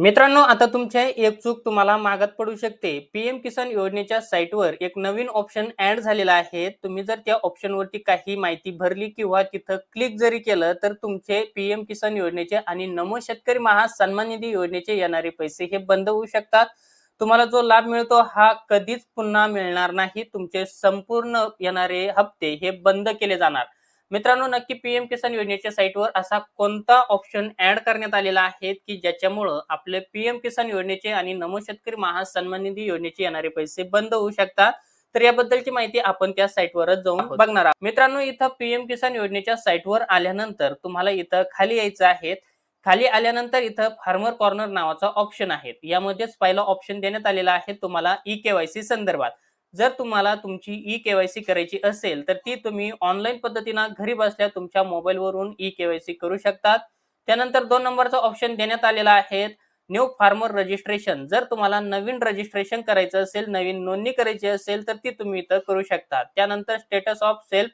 मित्रांनो आता तुमच्या एक चूक तुम्हाला मागात पडू शकते. पीएम किसान योजनेच्या साईटवर एक नवीन ऑप्शन ऍड झालेला आहे. तुम्ही जर त्या ऑप्शनवरती काही माहिती भरली किंवा तिथं क्लिक जरी केलं तर तुमचे पीएम किसान योजनेचे आणि नमो शेतकरी महा सन्मान निधी योजनेचे येणारे पैसे हे बंद होऊ शकतात. तुम्हाला जो लाभ मिळतो हा कधीच पुन्हा मिळणार नाही. तुमचे संपूर्ण येणारे हप्ते हे बंद केले जाणार. मित्रांनो नक्की पीएम किसान योजनेच्या साईटवर असा कोणता ऑप्शन ऍड करण्यात आलेला आहे की ज्याच्यामुळं आपले पीएम किसान योजनेचे आणि नमो शेतकरी महा सन्मान निधी योजनेचे येणारे पैसे बंद होऊ शकतात? तर याबद्दलची माहिती आपण त्या साईटवरच जाऊन बघणार आहोत. मित्रांनो इथं पीएम किसान योजनेच्या साईटवर आल्यानंतर तुम्हाला इथं खाली यायचं आहे. खाली आल्यानंतर इथं फार्मर कॉर्नर नावाचा ऑप्शन आहे. यामध्येच पहिला ऑप्शन देण्यात आलेला आहे तुम्हाला ई केवायसी संदर्भात. जर तुम्हाला तुमची ई केवायसी करायची असेल तर ती तुम्ही ऑनलाईन पद्धतीनं घरी बसल्या तुमच्या मोबाईलवरून ई केवायसी करू शकतात. त्यानंतर दोन नंबरचा ऑप्शन देण्यात आलेला आहे न्यू फार्मर रजिस्ट्रेशन. जर तुम्हाला नवीन रजिस्ट्रेशन करायचं असेल नवीन नोंदणी करायची असेल तर ती तुम्ही इथं करू शकता. त्यानंतर status of self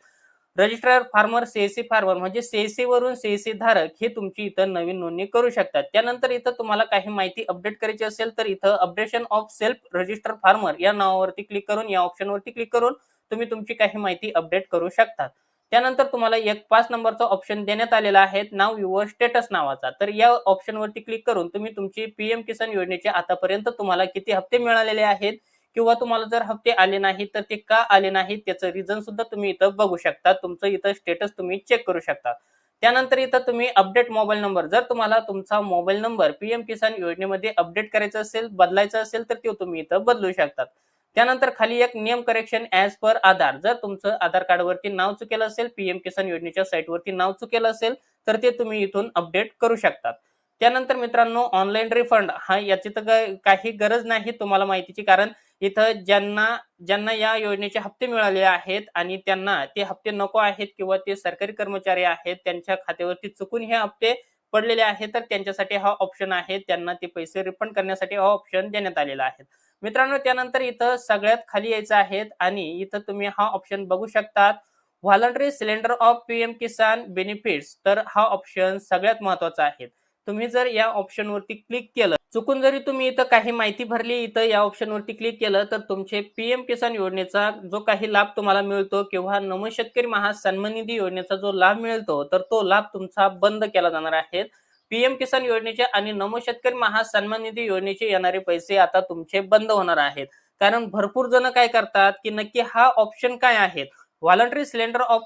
registrar farmer CSC farmer म्हणजे सीएससी वरून सीएससी धारक हे तुमची इथं नवीन नोंदणी करू शकतात. त्यानंतर इथं तुम्हाला काही माहिती अपडेट करायची असेल तर इथं updation of self register farmer या नावावरती क्लिक करून या ऑप्शनवरती क्लिक करून तुम्ही तुमची काही माहिती अपडेट करू शकतात. त्यानंतर तुम्हाला एक पाच नंबरचा ऑप्शन देण्यात आलेला आहे नाव युअर स्टेटस नावाचा. तर या ऑप्शनवरती क्लिक करून तुम्ही तुमची पीएम किसान योजनेचे आतापर्यंत तुम्हाला किती हप्ते मिळालेले आहेत? किंवा तुम्हाला जर हप्ते आले नाही तर ते का आले नाही त्याचं रिझन सुद्धा तुम्ही इथं बघू शकता. तुमचं इथं स्टेटस तुम्ही चेक करू शकता. त्यानंतर इथं तुम्ही अपडेट मोबाईल नंबर जर तुम्हाला तुमचा मोबाईल नंबर पीएम किसान योजनेमध्ये अपडेट करायचा असेल बदलायचा असेल तर ते तुम्ही इथं बदलू शकतात. त्यानंतर खाली एक नियम करेक्शन ऍज पर आधार. जर तुमचं आधार कार्डवरती नाव चुकेलं असेल पीएम किसान योजनेच्या साईटवरती नाव चुकेलं असेल तर ते तुम्ही इथून अपडेट करू शकतात. त्यानंतर मित्रांनो ऑनलाईन रिफंड हा याची तर काही गरज नाही तुम्हाला माहितीची कारण इथं ज्यांना ज्यांना या योजनेचे हप्ते मिळाले आहेत आणि त्यांना ते हप्ते नको आहेत किंवा ते सरकारी कर्मचारी आहेत त्यांच्या खात्यावरती चुकून हे हप्ते पडलेले आहेत तर त्यांच्यासाठी हा ऑप्शन आहे. त्यांना ते पैसे रिफंड करण्यासाठी हा ऑप्शन देण्यात आलेला आहे. मित्रांनो त्यानंतर इथं सगळ्यात खाली यायचं आहे आणि इथं तुम्ही हा ऑप्शन बघू शकतात. Voluntary surrender of PM Kisan benefits तर हा ऑप्शन सगळ्यात महत्त्वाचा आहे. तुम्ही जर या ऑप्शनवरती क्लिक केलं चुकून जरी तुम्ही इथं काही माहिती भरली इथं या ऑप्शनवरती क्लिक केलं तर तुमचे पीएम किसान योजनेचा जो काही लाभ तुम्हाला मिळतो किंवा नमो शेतकरी महा सन्मान निधी योजनेचा जो लाभ मिळतो तर तो लाभ तुमचा बंद केला जाणार आहे. पीएम किसान योजनेचे आणि नमो शेतकरी महा सन्मान निधी योजनेचे येणारे पैसे आता तुमचे बंद होणार आहेत. कारण भरपूर जण काय करतात की नक्की हा ऑप्शन काय आहे? Voluntary surrender of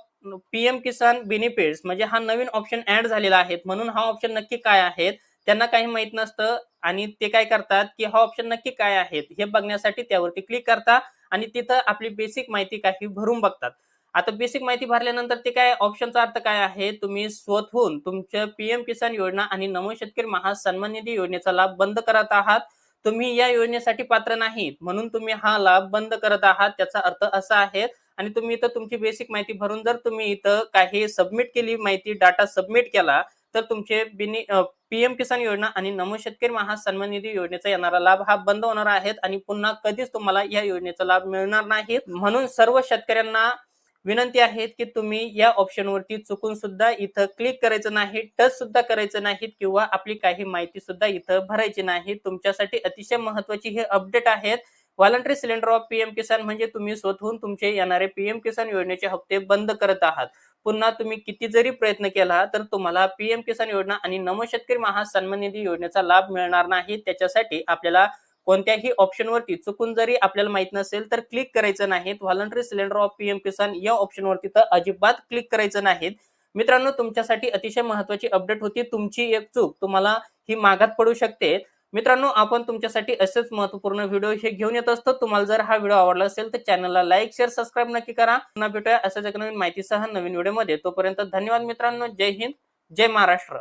PM Kisan benefits म्हणजे हा नवीन ऑप्शन ऍड झालेला आहे. म्हणून हा ऑप्शन नक्की काय आहेत त्यांना काही माहीत नसतं आणि ते काय करतात की हा ऑप्शन नक्की काय आहेत हे बघण्यासाठी त्यावरती क्लिक करता आणि तिथं आपली बेसिक माहिती काही भरून बघतात. आता बेसिक माहिती भरल्यानंतर ते काय ऑप्शनचा अर्थ काय आहे? तुम्ही स्वतःहून तुमच्या पीएम किसान योजना आणि नमो शेतकरी महा सन्मान निधी योजनेचा लाभ बंद करत आहात. तुम्ही या योजनेसाठी पात्र नाहीत. म्हणून तुम्ही हा लाभ बंद करत आहात. त्याचा अर्थ असा आहे आणि तुम्ही इथं तुमची बेसिक माहिती भरून जर तुम्ही इथं काही सबमिट केली माहिती डाटा सबमिट केला तर तुमचे बिनी पीएम किसान योजना आणि नमो शेतकरी महा सन्मान निधी योजनेचा येणारा लाभ हा बंद होणार आहेत आणि पुन्हा कधीच तुम्हाला या योजनेचा लाभ मिळणार नाही. म्हणून सर्व शेतकऱ्यांना विनंती आहे की तुम्ही या ऑप्शनवरती चुकून सुद्धा इथं क्लिक करायचं नाही टच सुद्धा करायचं नाही किंवा आपली काही माहिती सुद्धा इथं भरायची नाही. तुमच्यासाठी अतिशय महत्वाची हे अपडेट आहेत. Voluntary surrender of PM Kisan म्हणजे तुम्ही स्वतःहून तुमचे येणारे पीएम किसान योजनेचे हप्ते बंद करत आहात. पुन्हा तुम्ही किती जरी प्रयत्न केला तर तुम्हाला पीएम किसान योजना आणि नमो शेतकरी महा सन्मान निधी योजनेचा लाभ मिळणार नाही. त्याच्यासाठी आपल्याला कोणत्याही ऑप्शनवरती चुकून जरी आपल्याला माहीत नसेल तर क्लिक करायचं नाही. Voluntary surrender of PM Kisan या ऑप्शनवरती तर अजिबात क्लिक करायचं नाहीत. मित्रांनो तुमच्यासाठी अतिशय महत्वाची अपडेट होती. तुमची एक चूक तुम्हाला ही मागात पडू शकते. मित्रांनो आपण तुमच्यासाठी असेच महत्त्वपूर्ण व्हिडिओ हे घेऊन येत असतो. तुम्हाला जर हा व्हिडिओ आवडला असेल तर चॅनलला लाईक शेअर सबस्क्राईब नक्की करा. पुन्हा भेटूया अशाच एक नवीन माहितीसह नवीन व्हिडिओमध्ये. तोपर्यंत धन्यवाद मित्रांनो. जय हिंद जय महाराष्ट्र.